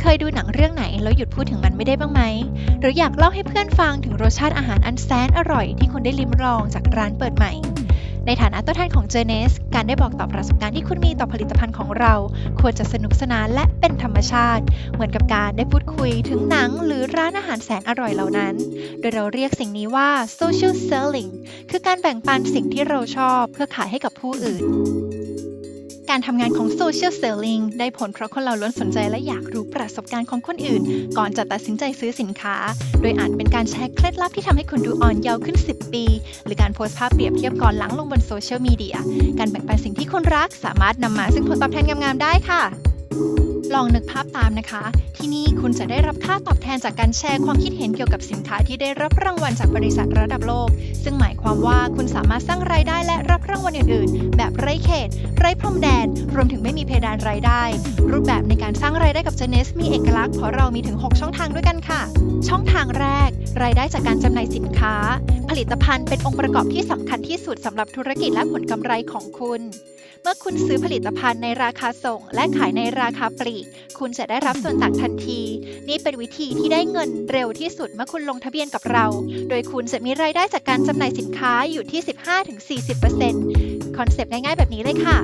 เคยดูหนังเรื่องไหนแล้วหยุดพูดถึงมันไม่ได้บ้างไหม หรืออยากเล่าให้เพื่อนฟังถึงรสชาติอาหารอันแสนอร่อยที่คุณได้ลิ้มลองจากร้านเปิดใหม่ ในฐานะตัวแทนของ j e r n e s การได้บอกต่อประสบการณ์ที่คุณมีต่อผลิตภัณฑ์ของเรา ควรจะสนุกสนานและเป็นธรรมชาติ เหมือนกับการได้พูดคุยถึงหนังหรือร้านอาหารแสนอร่อยเหล่านั้น โดยเราเรียกสิ่งนี้ว่า social selling คือการแบ่งปันสิ่งที่เราชอบเพื่อขายให้กับผู้อื่น การทำงานของ Social Selling ได้ผลเพราะคนเราล้วนสนใจและอยากรู้ประสบการณ์ของคนอื่น ก่อนจะตัดสินใจซื้อสินค้า โดยอาจเป็นการแชร์เคล็ดลับที่ทำให้คุณดูอ่อนเยาว์ขึ้น 10 ปี หรือการโพสต์ภาพเปรียบเทียบก่อนหลังลงบนโซเชียลมีเดีย การแบ่งปันสิ่งที่คุณรักสามารถนำมาซึ่งผลตอบแทนงามๆได้ค่ะลองนึกภาพตามนะคะ ที่นี่คุณจะได้รับค่าตอบแทนจากการแชร์ความคิดเห็นเกี่ยวกับสินค้าที่ได้รับรางวัลจากบริษัทระดับโลก ซึ่งหมาย ความว่าคุณสามารถสร้างรายได้และรับรางวัลอื่นๆ แบบไร้เขต ไร้พรมแดน รวมถึงไม่มีเพดานรายได้ รูปแบบในการสร้างรายได้กับ j e n e s มีเอกลักษณ์เพราะเรามีถึง 6 ช่องทางด้วยกันค่ะ ช่องทางแรก รายได้จากการจำหน่ายสินค้า ผลิตภัณฑ์เป็นองค์ประกอบที่สำคัญที่สุดสำหรับธุรกิจและผลกำไรของคุณเมื่อคุณซื้อผลิตภัณฑ์ในราคาส่ง และขายในราคาปลีก คุณจะได้รับส่วนต่างทันที นี่เป็นวิธีที่ได้เงินเร็วที่สุดเมื่อคุณลงทะเบียนกับเรา โดยคุณจะมีรายได้จากการจำหน่ายสินค้าอยู่ที่ 15-40%คอนเซปต์ง่ายๆแบบนี้เลยค่ะ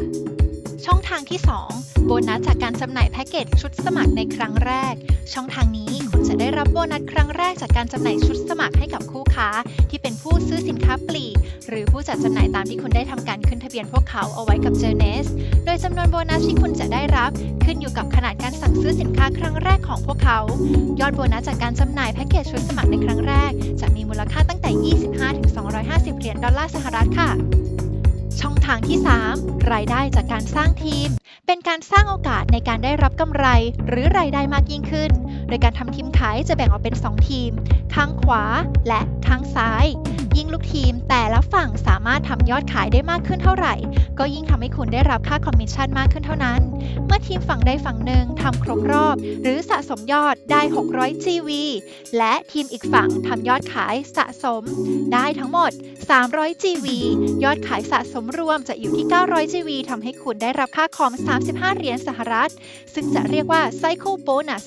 ช่องทางที่ 2 โบนัสจากการจำหน่ายแพ็กเกจชุดสมัครในครั้งแรก ช่องทางนี้คุณจะได้รับโบนัสครั้งแรกจากการจำหน่ายชุดสมัครให้กับคู่ค้า ที่เป็นผู้ซื้อสินค้าปลีก หรือ ผู้จัดจำหน่ายตามที่คุณได้ทำการขึ้นทะเบียนพวกเขาเอาไว้กับ j e r n e s โดยจำนวนโบนัสที่คุณจะได้รับ ขึ้นอยู่กับขนาดการสั่งซื้อสินค้าครั้งแรกของพวกเขา ยอดโบนัสจากการจำหน่ายแพ็กเกจชุดสมัครในครั้งแรก จะมีมูลค่าตั้งแต่ 25-250 เหรียญดอลลาร์สหรัฐค่ะช่องทางที่ 3 รายได้จากการสร้างทีม เป็นการสร้างโอกาสในการได้รับกำไร หรือรายได้มากยิ่งขึ้น โดยการทำทีมขายจะแบ่งออกเป็น 2 ทีม ข้างขวาและข้างซ้าย ยิ่งลูกทีมแต่ละฝั่งสามารถทำยอดขายได้มากขึ้นเท่าไหร่ ก็ยิ่งทำให้คุณได้รับค่าคอมมิชชั่นมากขึ้นเท่านั้น เมื่อทีมฝั่งใดฝั่งหนึ่งทำครบรอบ หรือสะสมยอดได้ 600 GV และทีมอีกฝั่งทำยอดขายสะสม ได้ทั้งหมด 300 GV ยอดขายสะสมรวมจะอยู่ที่ 900 GV ทำให้คุณได้รับค่าคอม 35 เหรียญสหรัฐ ซึ่งจะเรียกว่า Cycle Bonus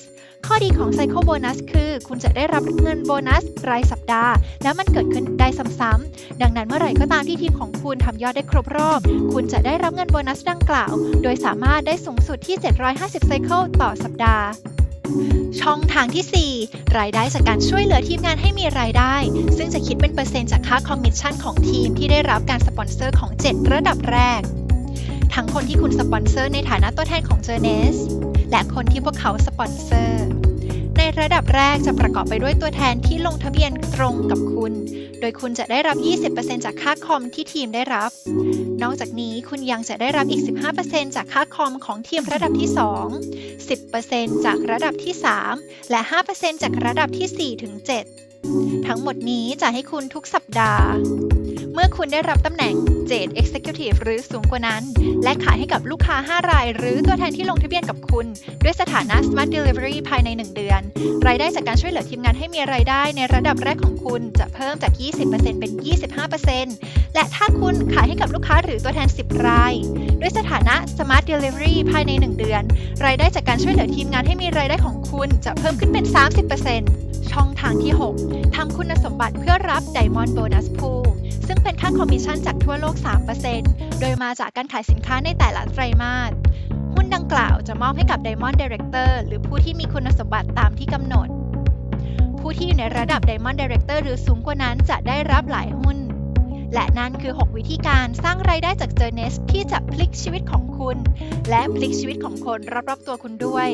ข้อดีของ Cycle Bonus คือ คุณจะได้รับเงินโบนัสรายสัปดาห์ แล้วมันเกิดขึ้นได้ซ้ำๆดังนั้นเมื่อไหร่ก็ตามที่ทีมของคุณทำยอดได้ครบรอบ คุณจะได้รับเงินโบนัสดังกล่าว โดยสามารถได้สูงสุดที่ 750 Cycle ต่อสัปดาห์ช่องทางที่ 4 รายได้จากการช่วยเหลือทีมงานให้มีรายได้ ซึ่งจะคิดเป็นเปอร์เซ็นต์จากค่าคอมมิชชั่นของทีมที่ได้รับการสปอนเซอร์ของ 7 ระดับแรก ทั้งคนที่คุณสปอนเซอร์ในฐานะตัวแทนของ j e r n e s และคนที่พวกเขาสปอนเซอร์ ในระดับแรกจะประกอบไปด้วยตัวแทนที่ลงทะเบียนตรงกับคุณ โดยคุณจะได้รับ 20%จากค่าคอมที่ทีมได้รับ นอกจากนี้คุณยังจะได้รับอีก 15%จากค่าคอมของทีมระดับที่ 2 10%จากระดับที่ 3 และ 5%จากระดับที่4ถึง7 ทั้งหมดนี้จะให้คุณทุกสัปดาห์ เมื่อคุณได้รับตำแหน่ง Jade Executive หรือสูงกว่านั้น และขายให้กับลูกค้า 5 ราย หรือตัวแทนที่ลงทะเบียนกับคุณ ด้วยสถานะ Smart Delivery ภายใน 1 เดือน รายได้จากการช่วยเหลือทีมงานให้มีรายได้ในระดับแรกของคุณจะเพิ่มจาก 20%เป็น 25%และถ้าคุณขายให้กับลูกค้าหรือตัวแทน 10 ราย ด้วยสถานะ Smart Delivery ภายใน 1 เดือน รายได้จากการช่วยเหลือทีมงานให้มีรายได้ของคุณจะเพิ่มขึ้นเป็น 30% ช่องทางที่ 6 ทำคุณสมบัติเพื่อรับ Diamond Bonus Pool ซึ่งเป็นค่าคอมมิชชั่นจากทั่วโลก 3%โดยมาจากการขายสินค้าในแต่ละไตรมาส หุ้นดังกล่าวจะมอบให้กับ Diamond Director หรือผู้ที่มีคุณสมบัติตามที่กำหนด ผู้ที่อยู่ในระดับ Diamond Director หรือสูงกว่านั้นจะได้รับหลายหุ้น และนั่นคือ 6 วิธีการสร้างรายได้จาก j e r n e s ที่จะพลิกชีวิตของคุณ และพลิกชีวิตของคนรอบๆตัวคุณด้วย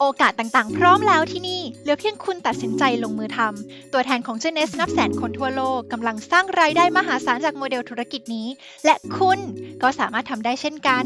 โอกาสต่างๆ พร้อมแล้วที่นี่ เหลือเพียงคุณตัดสินใจลงมือทำ ตัวแทนของ j e n e s นับแสนคนทั่วโลกกำลังสร้างรายได้มหาศาลจากโมเดลธุรกิจนี้ และคุณก็สามารถทำได้เช่นกัน